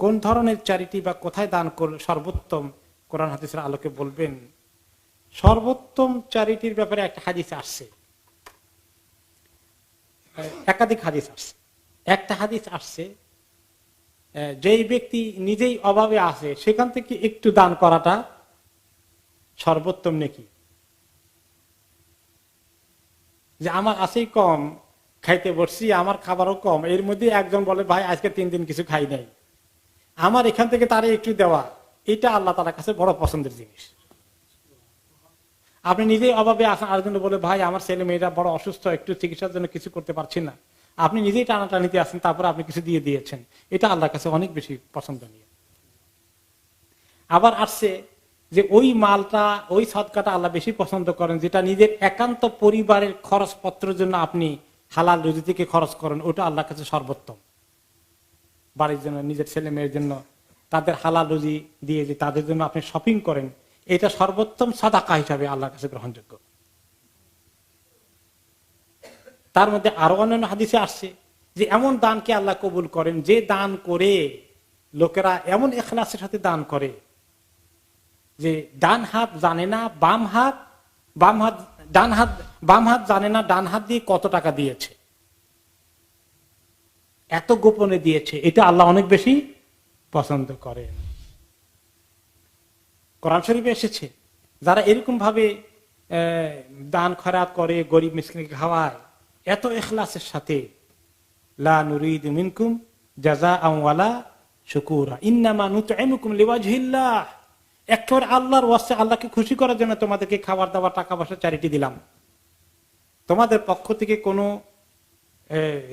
কোন ধরনের চ্যারিটি বা কোথায় দান করলে সর্বোত্তম? কোরআন হাদিসের আলোকে বলবেন, সর্বোত্তম চ্যারিটির ব্যাপারে একটা হাদিস আসছে। একাধিক হাদিস আসছে। একটা হাদিস আসছে যেই ব্যক্তি নিজেই অভাবে আছে, সেখান থেকে একটু দান করাটা সর্বোত্তম নাকি? যে আমার আছেই কম, খাইতে বসছি, আমার খাবারও কম, এর মধ্যে একজন বলে, ভাই, আজকে তিন দিন কিছু খাই নাই। আমার এখান থেকে তারে একটু দেওয়া, এটা আল্লাহ তালার কাছে বড় পছন্দের জিনিস। আপনি নিজেই অভাবে আসেন আরেকজন বলে, ভাই, আমার ছেলে মেয়েরা বড় অসুস্থ, একটু চিকিৎসার জন্য কিছু করতে পারছি না। আপনি নিজেই টানাটানিতে আসেন তারপরে আপনি কিছু দিয়ে দিয়েছেন। এটা আল্লাহর কাছে অনেক বেশি পছন্দনীয়। আবার আসছে যে, ওই মালটা, ওই সদকাটা আল্লাহ বেশি পছন্দ করেন, যেটা নিজের একান্ত পরিবারের খরচপত্রের জন্য আপনি হালাল রুজি থেকে খরচ করেন, ওটা আল্লাহর কাছে সর্বোত্তম। বাড়ির জন্য, নিজের ছেলে মেয়ের জন্য, তাদের হালাল রুজি দিয়ে যে তাদের জন্য আপনি শপিং করেন, এটা সর্বোত্তম সাদাকা হিসাবে আল্লাহর কাছে গ্রহণযোগ্য। তার মধ্যে আরও অন্যান্য হাদিসে আসছে যে এমন দানকে আল্লাহ কবুল করেন যে দান করে লোকেরা এমন এখলাসের সাথে দান করে যে ডান হাত জানে না, বাম হাত বাম হাত, ডান হাত, বাম হাত জানে না, ডান হাত দিয়ে কত টাকা দিয়েছে। এত গোপনে দিয়েছে, এটা আল্লাহ অনেক বেশি পছন্দ করেন। কোরআন শরীফে এসেছে, যারা এরকম ভাবে দান খরাত করে, গরিব মিসকিনকে খাওয়ায়, এত এখলাসের সাথে, লা নুরিদ মিনকুম জাজা আমওয়ালা শুকুরা। ইন্নামা নুতইমুকুম লিওয়াজহিল্লাহ। একেবারে আল্লাহর ওয়াস্তে আল্লাহকে খুশি করার জন্য তোমাদেরকে খাবার দাবার, টাকা পয়সা চ্যারিটি দিলাম। তোমাদের পক্ষ থেকে কোনো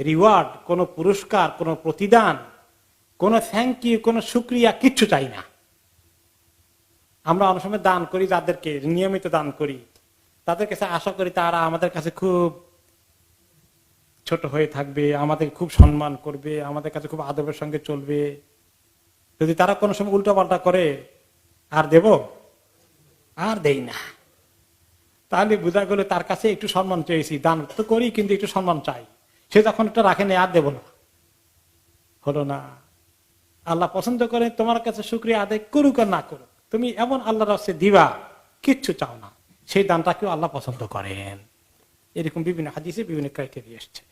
রিওয়ার্ড কোনো পুরস্কার, কোনো প্রতিদান, কোনো থ্যাংক ইউ কোনো সুক্রিয়া কিচ্ছু চাই না। আমরা অনেক সময় দান করি যাদেরকে, নিয়মিত দান করি। তাদের কাছে আশা করি তারা আমাদের কাছে খুব ছোট হয়ে থাকবে, আমাদের খুব সম্মান করবে, আমাদের কাছে খুব আদবের সঙ্গে চলবে। যদি তারা কোনো সময় উল্টো পাল্টা করে, আর দেব? আর দেই না। তাহলে বোঝা গেলে তার কাছে একটু সম্মান চেয়েছি, দান তো করি কিন্তু একটু সম্মান চাই। সে যখন একটা রাখেনি আর দেব না। হলো না। আল্লাহ পছন্দ করে, তোমার কাছে সুক্রিয়া আদায় করুক আর না করুক। তুমি এমন আল্লাহ রাস্তে দিবা, কিচ্ছু চাও না। সেই দানটাকেও আল্লাহ পছন্দ করেন। এরকম বিভিন্ন হাদিসে বিভিন্ন ক্রাইটেরিয়া এসছে।